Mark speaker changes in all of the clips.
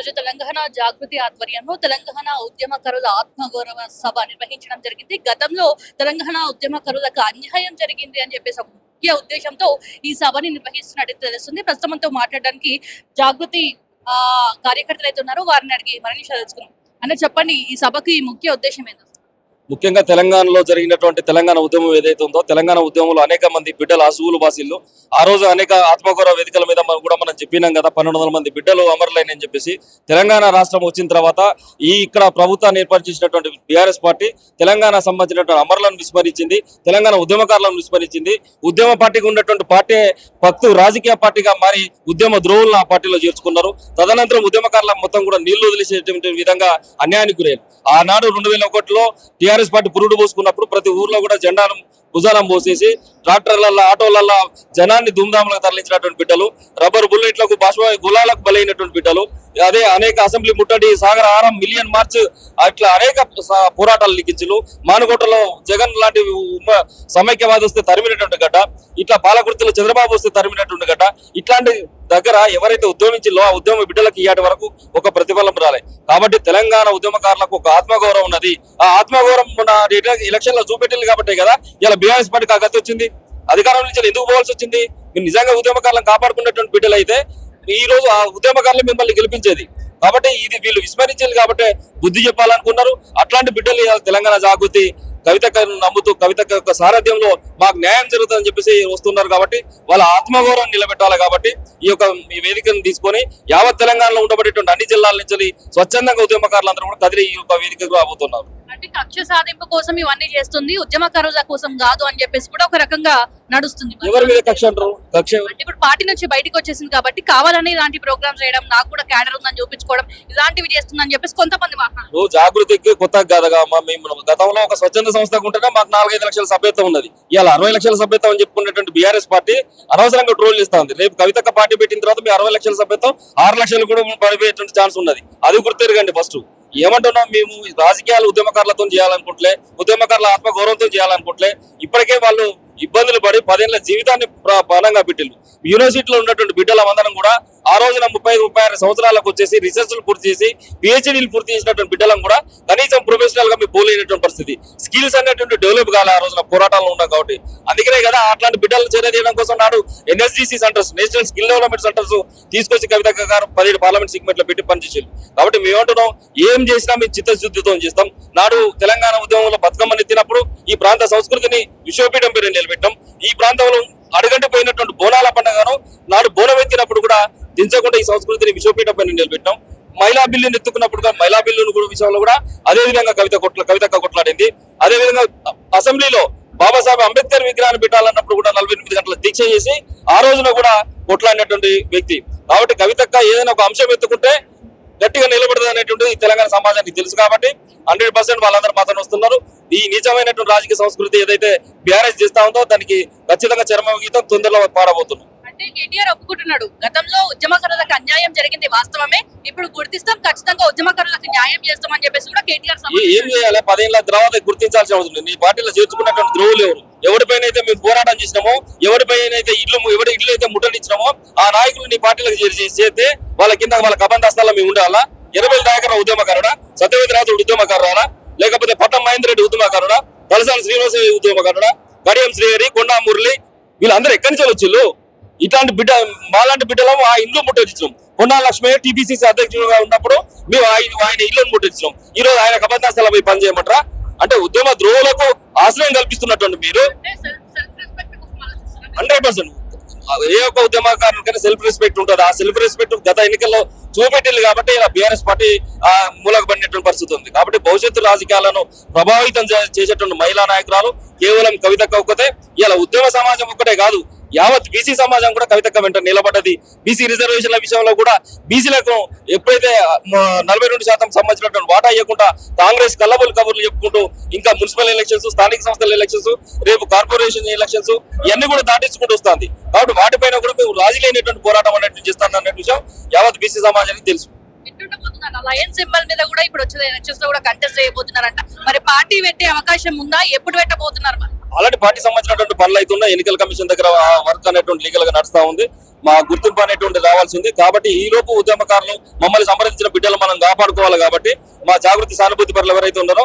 Speaker 1: ఈరోజు తెలంగాణ జాగృతి ఆధ్వర్యంలో తెలంగాణ ఉద్యమకారుల ఆత్మగౌరవ సభ నిర్వహించడం జరిగింది. గతంలో తెలంగాణ ఉద్యమకారులకు అన్యాయం జరిగింది అని చెప్పేసి ఒక ముఖ్య ఉద్దేశంతో ఈ సభని నిర్వహిస్తున్నట్టు తెలుస్తుంది. ప్రస్తుతం మాట్లాడడానికి జాగృతి ఆ కార్యకర్తలు అయితే ఉన్నారో. వారిని అడిగి మరిన్ని తెలుసుకున్నాం అన్న చెప్పండి ఈ సభకి ముఖ్య ఉద్దేశం ఏందో?
Speaker 2: ముఖ్యంగా తెలంగాణలో జరిగినటువంటి తెలంగాణ ఉద్యమం ఏదైతే ఉందో తెలంగాణ ఉద్యమంలో అనేక మంది బిడ్డలు అసువులు బాసిల్లు. ఆ రోజు అనేక ఆత్మగౌరవ వేదికల మీద మనం కూడా మనం చెప్పినాం కదా పన్నెండు వందల మంది బిడ్డలు అమరులైనని చెప్పేసి. తెలంగాణ రాష్ట్రం వచ్చిన తర్వాత ఈ ఇక్కడ ప్రభుత్వాన్ని ఏర్పాటు చేసినటువంటి బీఆర్ఎస్ పార్టీ తెలంగాణ సంబంధించినటువంటి అమరులను విస్మరించింది తెలంగాణ ఉద్యమకారులను విస్మరించింది. ఉద్యమ పార్టీకి ఉన్నటువంటి పార్టీ పక్తు రాజకీయ పార్టీగా మారి ఉద్యమ ద్రోవులను ఆ పార్టీలో చేర్చుకున్నారు. తదనంతరం ఉద్యమకారుల మొత్తం కూడా నీళ్ళు వదిలేసేటువంటి విధంగా అన్యాయానికి గురయ్యారు. ఆనాడు రెండు వేల ఒకటిలో టీఆర్ఎస్ పార్టీ పురుడు పోసుకున్నప్పుడు ప్రతి ఊర్లో కూడా జెండాను భుజాలం పోసేసి ట్రాక్టర్లలో ఆటోలలో జనాన్ని ధూమ్ధాములకు తరలించినటువంటి బిడ్డలు రబ్బర్ బుల్లెట్లకు బాష్ప గులాలకు బలైనటువంటి బిడ్డలు అదే అనేక అసెంబ్లీ ముట్టడి సాగర ఆరం మిలియన్ మార్చ్ అట్లా అనేక పోరాటాలు లిఖించులు. మానుకోటలో జగన్ లాంటి సమైక్యవాది వస్తే తరిమినటువంటి గడ్డ ఇట్లా పాలకుర్తిలో చంద్రబాబు వస్తే తరిమినటువంటి గడ్డ ఇట్లాంటి దగ్గర ఎవరైతే ఉద్యమించిందో ఆ ఉద్యమ బిడ్డలకు ఇయ్యాటి వరకు ఒక ప్రతిఫలం రాలే. కాబట్టి తెలంగాణ ఉద్యమకారులకు ఒక ఆత్మగౌరవం ఉన్నది. ఆ ఆత్మగౌరవం మన ఎలక్షన్లో చూపెట్టింది కాబట్టి కదా ఇలా బీఆర్ఎస్ పార్టీకి ఆ వచ్చింది. అధికారం నుంచి ఎందుకు పోవాల్సి వచ్చింది? మీరు నిజంగా ఉద్యమకారులను కాపాడుకున్నటువంటి బిడ్డలు అయితే ఈ రోజు ఆ ఉద్యమకారులు మిమ్మల్ని గెలిపించేది. కాబట్టి ఇది వీళ్ళు విస్మరించారు కాబట్టి బుద్ధి చెప్పాలనుకున్నారు. అట్లాంటి బిడ్డలు తెలంగాణ జాగృతి కవిత నమ్ముతూ కవిత యొక్క సారథ్యంలో మాకు న్యాయం జరుగుతుందని చెప్పేసి వస్తున్నారు కాబట్టి వాళ్ళ ఆత్మగౌరవం నిలబెట్టాలి కాబట్టి ఈ యొక్క ఈ వేదికను తీసుకొని యావత్ తెలంగాణలో ఉండబడేటువంటి అన్ని జిల్లాల నుంచి స్వచ్ఛందంగా ఉద్యమకారులందరూ కూడా కదిలి ఈ యొక్క వేదికకు రాబోతున్నారు.
Speaker 1: అంటే కక్ష సాధింపు కోసం ఇవన్నీ చేస్తుంది ఉద్యమకారుల కోసం కాదు అని చెప్పేసి కూడా ఒక రకంగా నడుస్తుంది. మరి.
Speaker 2: ఎవరి మీద కక్ష అంటారు? కక్ష ఎవరు?
Speaker 1: అంటే ఇప్పుడు పార్టీ నుంచి బయటకు వచ్చేసింది కాబట్టి కావాలని ఇలాంటి ప్రోగ్రామ్స్ చేయడం నాకు కూడా క్యాడర్ ఉందని చూపించుకోవడం ఇలాంటివి చేస్తుందని చెప్పేసి కొంతమంది
Speaker 2: నువ్వు జాగృతికి కొత్తగా కాదుగా మేము గతంలో ఒక స్వచ్ఛంద సంస్థగా ఉంటేనే మాకు నాలుగైదు లక్షల సభ్యత్వం ఉన్నది. ఇవాళ అరవై లక్షల సభ్యత్వం అని చెప్పుకునేటువంటి బీఆర్ఎస్ పార్టీ అనవసరంగా ట్రోల్ చేస్తా ఉంది రేపు కవితక్క పార్టీ పెట్టిన తర్వాత మీ అరవై లక్షల సభ్యత్వం ఆరు లక్షలు కూడా పడిపోయేటువంటి ఛాన్స్ ఉన్నది. అది గుర్తెరగండి ఫస్ట్ ఏమంటున్నాం మేము? రాజకీయాలు ఉద్యమకారులతో చేయాలనుకుంటలే ఉద్యమకారుల ఆత్మగౌరవంతో చేయాలనుకుంటలే. ఇప్పటికే వాళ్ళు ఇబ్బందులు పడి పదేళ్ళ జీవితాన్ని ప్ర- పణంగా పెట్టిల్లు యూనివర్సిటీలో ఉన్నటువంటి బిడ్డల కూడా ఆ రోజున ముప్పై ముప్పై ఆరు సంవత్సరాలకు వచ్చేసి రీసెర్చ్లు పూర్తి చేసి పిహెచ్డీలు పూర్తి చేసినటువంటి బిడ్డలను కూడా కనీసం ప్రొఫెషనల్గా మేము పోలేనటువంటి పరిస్థితి. స్కిల్స్ అనేటువంటి డెవలప్ కాలే ఆ రోజున పోరాటాలు ఉన్నాం కాబట్టి. అందుకనే కదా అట్లాంటి బిడ్డలను చేరదీయడం కోసం నాడు NSDC centres national skill development centres తీసుకొచ్చి కవిత గారు పదిహేడు పార్లమెంట్ సిగ్మెంట్లో పెట్టి పనిచేసారు కాబట్టి మేము ఏం చేసినా మేము చిత్తశుద్ధితో చేస్తాం. నాడు తెలంగాణ ఉద్యమంలో బతుకమ్మని ఎత్తినప్పుడు ఈ ప్రాంత సంస్కృతిని విశ్వపీఠం పేరు నిలబెట్టాం. ఈ ప్రాంతంలో అడుగంటి పోయినటువంటి బోనాల పండుగను నాడు బోనం ఎత్తినప్పుడు కూడా దించకుండా ఈ సంస్కృతిని విశ్వపీఠం పైన నిలబెట్టాం. మహిళా బిల్లుని ఎత్తుకున్నప్పుడు మహిళా బిల్లును కూడా విషయంలో కూడా అదే విధంగా కవిత కొట్ల కవిత కొట్లాడింది. అదే విధంగా అసెంబ్లీలో బాబాసాహెబ్ అంబేద్కర్ విగ్రహాన్ని పెట్టాలన్నప్పుడు కూడా నలభై ఎనిమిది గంటల దీక్ష చేసి ఆ రోజున కూడా కొట్లాడినటువంటి వ్యక్తి. కాబట్టి కవితక్క ఏదైనా ఒక అంశం ఎత్తుకుంటే గట్టిగా నిలబడదు అనేటువంటిది తెలంగాణ సమాజానికి తెలుసు కాబట్టి హండ్రెడ్ పర్సెంట్ వాళ్ళందరూ మాత్రం వస్తున్నారు. ఈ నిజమైనటువంటి రాజకీయ సంస్కృతి ఏదైతే బీఆర్ఎస్ చేస్తా ఉందో దానికి ఖచ్చితంగా చర్మ గీతం తొందరలో పాడబోతున్నాం
Speaker 1: అంటే కేటీఆర్ ఒప్పుకుంటున్నాడు. గతంలో ఉద్యమకారులకు అన్యాయం జరిగింది వాస్తవమే. ఇప్పుడు గుర్తిస్తాం ఖచ్చితంగా ఉద్యమకారులకు న్యాయం చేస్తామని చెప్పేసి కూడా కేటీఆర్
Speaker 2: ఏ- చేయాలి? పదేళ్ళ తర్వాత గుర్తించాల్సిన అవసరం ఉంది నీ పార్టీలో చేర్చుకున్నటువంటి ద్రోవులు ఎవరు? ఎవరిపైన అయితే మేము పోరాటం చేసినామో ఎవరిపైన అయితే ఇల్లు ఎవరి ఇల్లు అయితే ముట్టనిచ్చినామో ఆ నాయకులు నీ పార్టీలకు చేస్తే వాళ్ళ కింద వాళ్ళ కబందస్తాల్లో మేము ఉండాలా? ఎనభై దాకా ఉద్యమకారుడా? సత్యవేది రాజు ఉద్యమకారుడా లేకపోతే పట్టం మహేందర్ రెడ్డి ఉద్యమకారుడా? తలసాని శ్రీనివాస ఉద్యమకారుడా? కడియం శ్రీహరి కొండా మురళి వీళ్ళందరూ ఎక్కడి నుంచి వచ్చిళ్ళు ఇట్లాంటి బిడ్డ మాలాంటి బిడ్డలు ఆ ఇల్లు ముట్టొచ్చాం పొన్నా లక్ష్మయ్య టీపీసీసీ అధ్యక్షుడుగా ఉన్నప్పుడు మేము ఆయన ఆయన ఇల్లు ఈ రోజు ఆయన కబందాస్థలం పోయి పనిచేయమంటారా అంటే ఉద్యమ ద్రోవులకు ఆశ్రయం కల్పిస్తున్నటువంటి మీరు? Hundred percent. ఏ ఒక్క ఉద్యమకారునికైనా సెల్ఫ్ రెస్పెక్ట్ ఉంటుంది. ఆ సెల్ఫ్ రెస్పెక్ట్ గత ఎన్నికల్లో చూపెట్టింది కాబట్టి ఇలా బీఆర్ఎస్ పార్టీ ఆ మూలక పడినటువంటి పరిస్థితి ఉంది. కాబట్టి భవిష్యత్తు రాజకీయాలను ప్రభావితం చేసేటువంటి మహిళా నాయకురాలు కేవలం కవిత ఒక్కతే ఇలా ఉద్యమ సమాజం ఒక్కటే కాదు యావత్ బీసీ సమాజం కూడా కవితక్క వెంట నిలబడ్డది. బీసీ రిజర్వేషన్ల విషయంలో కూడా బీసీలకు ఎప్పుడైతే నలభై రెండు శాతం సంబంధించినటువంటి వాటా ఇవ్వకుండా కాంగ్రెస్ కల్లబుల్ కబుర్లు చెప్పుకుంటూ ఇంకా మున్సిపల్ ఎలక్షన్స్ స్థానిక సంస్థల ఎలక్షన్స్ రేపు కార్పొరేషన్ ఎలక్షన్స్ ఇవన్నీ కూడా దాటించుకుంటూ వస్తుంది. కాబట్టి వాటిపైన కూడా మేము రాజీ లేనటువంటి పోరాటం అనేది చేస్తాను అనే విషయం యావత్ బీసీ సమాజానికి తెలుసు.
Speaker 1: లయన్ సింబల్ మీద కూడా ఇప్పుడు వచ్చే ఎలక్షన్స్లో కూడా కంటెస్ట్ చేయబోతున్నారంట. మరి పార్టీ పెట్టే అవకాశం ఉందా? ఎప్పుడు పెట్టబోతున్నారు మరి?
Speaker 2: అలాంటి పార్టీ సంబంధించినటువంటి పనులు అవుతున్నాయి ఎన్నికల కమిషన్ దగ్గర వర్క్ అనేటువంటి లీగల్గా నడుస్తా ఉంది. మా గుర్తింపు అనేటువంటి రావాల్సి ఉంది. కాబట్టి ఈ లోపు ఉద్యమకారులు మమ్మల్ని సంప్రదించిన బిడ్డలు మనం కాపాడుకోవాలి కాబట్టి మా జాగృతి సానుభూతి పరులు ఎవరైతే ఉన్నారో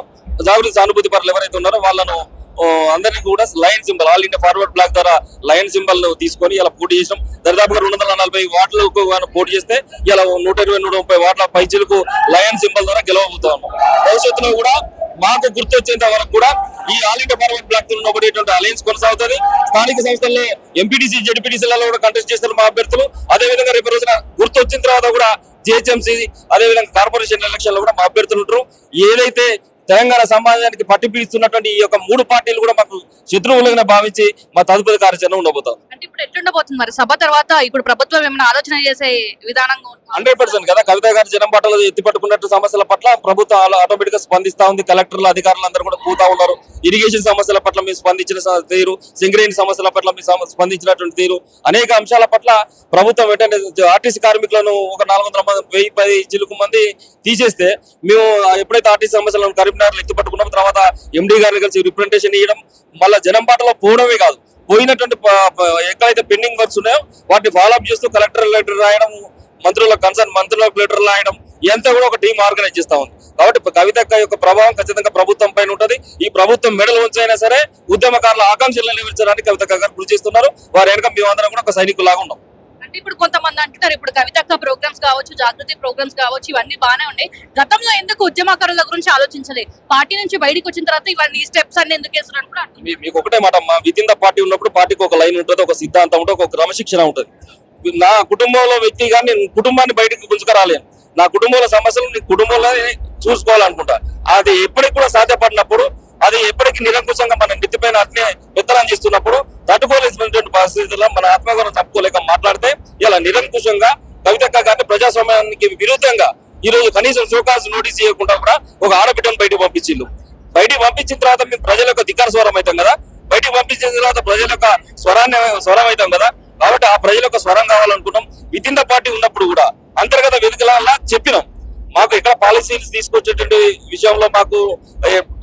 Speaker 2: జాగృతి సానుభూతి పరులు ఎవరైతే ఉన్నారో వాళ్ళను అందరినీ అందరికీ కూడా lion symbol all India forward bloc ద్వారా లయన్ సింబల్ తీసుకొని ఇలా పోటీ చేసినాం. దరిదాపుగా రెండు వందల నలభై వార్డులకు పోటీ చేస్తే ఇలా నూట ఇరవై నూట ముప్పై వార్డుల పైచీలకు లయన్ సింబల్ ద్వారా గెలవబోతాం భవిష్యత్తులో కూడా మాకు గుర్తొచ్చేంత వరకు కూడా ఈ ఆల్ ఇండియా పార్లమెంట్ బ్లాక్తో అలయన్స్ కొనసాగుతుంది. స్థానిక సంస్థల్లో ఎంపీటీసీ జడ్పీటీసీలలో కూడా కంటెస్ట్ చేస్తున్నారు మా అభ్యర్థులు. అదే విధంగా రేపు రోజున గుర్తొచ్చిన తర్వాత కూడా జిహెచ్ఎంసీ అదేవిధంగా కార్పొరేషన్ ఎలక్షన్లో కూడా మా అభ్యర్థులు ఉంటారు. ఏదైతే తెలంగాణ సమాజానికి పట్టిపిడిస్తున్నటువంటి ఈ యొక్క మూడు పార్టీలు కూడా మాకు శత్రువులుగా భావించి మా తదుపరి కార్యాచరణ ఉండబోతాం
Speaker 1: ఇప్పుడు ఎట్లుండబోతుంది మరి? సభ తర్వాత ఇప్పుడు ప్రభుత్వం ఏమైనా ఆలోచన చేసే విధానంగా
Speaker 2: హండ్రెడ్ పర్సెంట్ కదా. కవిత గారి జనం పట్ల ఎత్తి పట్టుకున్నట్టు సమస్యల పట్ల ప్రభుత్వం ఆటోమేటిక్గా స్పందిస్తా ఉంది. కలెక్టర్లు అధికారులు అందరూ కూడా పోతా ఉన్నారు. ఇరిగేషన్ సమస్యల పట్ల మీరు స్పందించిన తీరు. సింగరేణి సమస్యల పట్ల మీరు సమ- స్పందించినటువంటి తీరు. అనేక అంశాల పట్ల ప్రభుత్వం వెంటనే ఆర్టీసీ కార్మికులను ఒక నాలుగు వందల మంది వెయ్యి పది చిలుకు మంది తీసేస్తే మేము ఎప్పుడైతే ఆర్టీసీ సమస్యలను కరీంనగర్ ఎత్తి పట్టుకున్నాం తర్వాత ఎండీ గారిని కలిసి రిప్రజెంటేషన్ ఇవ్వడం మళ్ళీ జనం పాటలో పోవడమే కాదు. పోయినటువంటి ఎక్కడైతే పెండింగ్ వర్క్స్ ఉన్నాయో వాటిని ఫాలోఅప్ చేస్తూ కలెక్టర్ లెటర్ రాయడం మంత్రుల కన్సర్న్ మంత్రులకు లెటర్ రాయడం ఇదంతా కూడా ఒక టీం ఆర్గనైజ్ చేస్తా ఉంది. కాబట్టి కవితక్క యొక్క ప్రభావం ఖచ్చితంగా ప్రభుత్వం పైన ఉంటుంది. ఈ ప్రభుత్వం మెడల్ ఉంచైనా సరే ఉద్యమకారుల ఆకాంక్షలు నెరవేర్చడానికి కవితక్క గారు కృషి చేస్తున్నారు. వారి వెనక మేమందరం కూడా ఒక సైనికులాగా ఉన్నాం.
Speaker 1: అంటే ఇప్పుడు కొంతమంది అంటున్నారు ఇప్పుడు కవితక్క ప్రోగ్రామ్స్ కావచ్చు జాగృతి ప్రోగ్రామ్స్ కావచ్చు ఇవన్నీ బాగానే ఉన్నాయి. గతంలో ఎందుకు ఉద్యమకారుల గురించి ఆలోచించలే? పార్టీ నుంచి బయటకు వచ్చిన తర్వాత ఇవన్నీ స్టెప్స్ అన్ని ఎందుకు వేస్తున్నారు కూడా అంటున్నారు.
Speaker 2: మీకు ఒకటే మాట మా ద పార్టీ ఉన్నప్పుడు పార్టీకి ఒక లైన్ ఉంటుంది ఒక సిద్ధాంతం ఉంటుంది ఒక క్రమశిక్షణ ఉంటుంది. నా కుటుంబంలో వ్యక్తిగా నేను కుటుంబాన్ని బయటకు గుంజుకరాలేను నా కుటుంబంలో సమస్యలు నీ కుటుంబంలో చూసుకోవాలనుకుంటా. అది ఎప్పటికి కూడా సాధ్యపడినప్పుడు అది ఎప్పటికీ నిరంకుశంగా మన నెత్తిపైన అట్నే విత్తనం చేస్తున్నప్పుడు తట్టుకోలేసినటువంటి పరిస్థితుల్లో మన ఆత్మగౌరవం తప్పుకోలేక మాట్లాడితే ఇలా నిరంకుశంగా కవితక్క గారిని ప్రజాస్వామ్యానికి విరుద్ధంగా ఈ రోజు కనీసం షోకాస్ నోటీస్ చేయకుండా కూడా ఒక ఆడబిడ్డను బయటకు పంపించిండు. బయటికి పంపించిన తర్వాత మేము ప్రజల యొక్క ధిక్కార స్వరం అవుతాం కదా? బయటికి పంపించిన తర్వాత ప్రజల యొక్క స్వరాన్ని స్వరం అవుతాం కదా? కాబట్టి ఆ ప్రజల యొక్క స్వరం కావాలనుకున్నాం విత్ ఇన్ ద పార్టీ ఉన్నప్పుడు కూడా అంతర్గత వేదికల చెప్పినాం. మాకు ఎక్కడ పాలసీలు తీసుకొచ్చేటువంటి విషయంలో మాకు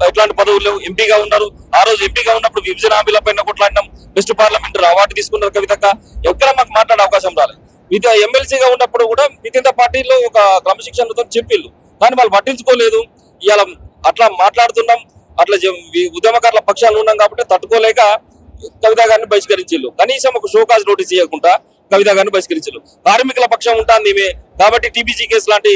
Speaker 2: ఎట్లాంటి పదవులు లేవు. ఎంపీగా ఉన్నారు. ఆ రోజు ఎంపీగా ఉన్నప్పుడు విభజన హామీల పైన కొట్లాడినాం. బెస్ట్ పార్లమెంటరీ అవార్డు తీసుకున్నారు కవితక్క ఎక్కడ మాకు మాట్లాడే అవకాశం రాలేదు ఇది ఎమ్మెల్సీగా ఉన్నప్పుడు కూడా మిగతా పార్టీలో ఒక క్రమశిక్షణతో చెప్పిళ్ళు. కానీ వాళ్ళు పట్టించుకోలేదు. ఇవాళ అట్లా మాట్లాడుతున్నాం. అట్లా ఉద్యమకారుల పక్షాలు ఉన్నాం కాబట్టి తట్టుకోలేక కవిత గారిని బహిష్కరించిల్లు కనీసం ఒక షోకాజ్ నోటీస్ ఇవ్వకుండా కవిత గారిని బహిష్కరించారు కార్మికుల పక్షం ఉంటాను ఈమె. కాబట్టి టీబీజీ కేసు లాంటి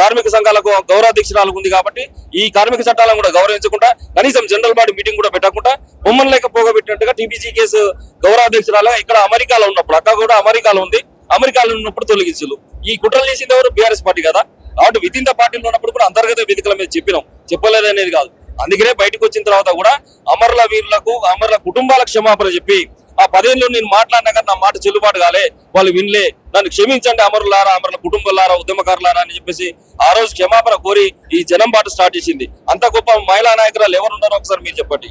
Speaker 2: కార్మిక సంఘాలకు గౌరవాధ్యక్షురాలు ఉంది కాబట్టి ఈ కార్మిక చట్టాలను కూడా గౌరవించకుండా కనీసం జనరల్ బాడీ మీటింగ్ కూడా పెట్టకుండా బొమ్మను లేక పోగబెట్టినట్టుగా టీబీజీ కేసు గౌరవాధ్యక్షురాలుగా ఇక్కడ అమెరికాలో ఉన్నప్పుడు అక్క కూడా అమెరికాలో ఉంది. అమెరికాలో ఉన్నప్పుడు తొలగించారు ఈ కుట్రలు చేసింది ఎవరు? బీఆర్ఎస్ పార్టీ కదా. కాబట్టి విత్ ఇన్ ద పార్టీలో ఉన్నప్పుడు కూడా అంతర్గత వేదికల మీద చెప్పినాం. చెప్పలేదు అనేది కాదు. అందుకనే బయటకు వచ్చిన తర్వాత కూడా అమరుల వీరులకు అమరుల కుటుంబాలకు క్షమాపణ చెప్పి ఆ పదేళ్ళు నేను మాట్లాడినా కానీ నా మాట చెల్లుబాటు కాలే. వాళ్ళు వినలే. నన్ను క్షమించండి అమరులారా అమరుల కుటుంబాలారా ఉద్యమకారులారా అని చెప్పేసి ఆ రోజు క్షమాపణ కోరి ఈ జనం బాట స్టార్ట్ చేసింది. అంత గొప్ప మహిళా నాయకురాలు ఎవరున్నారో ఒకసారి మీరు చెప్పండి.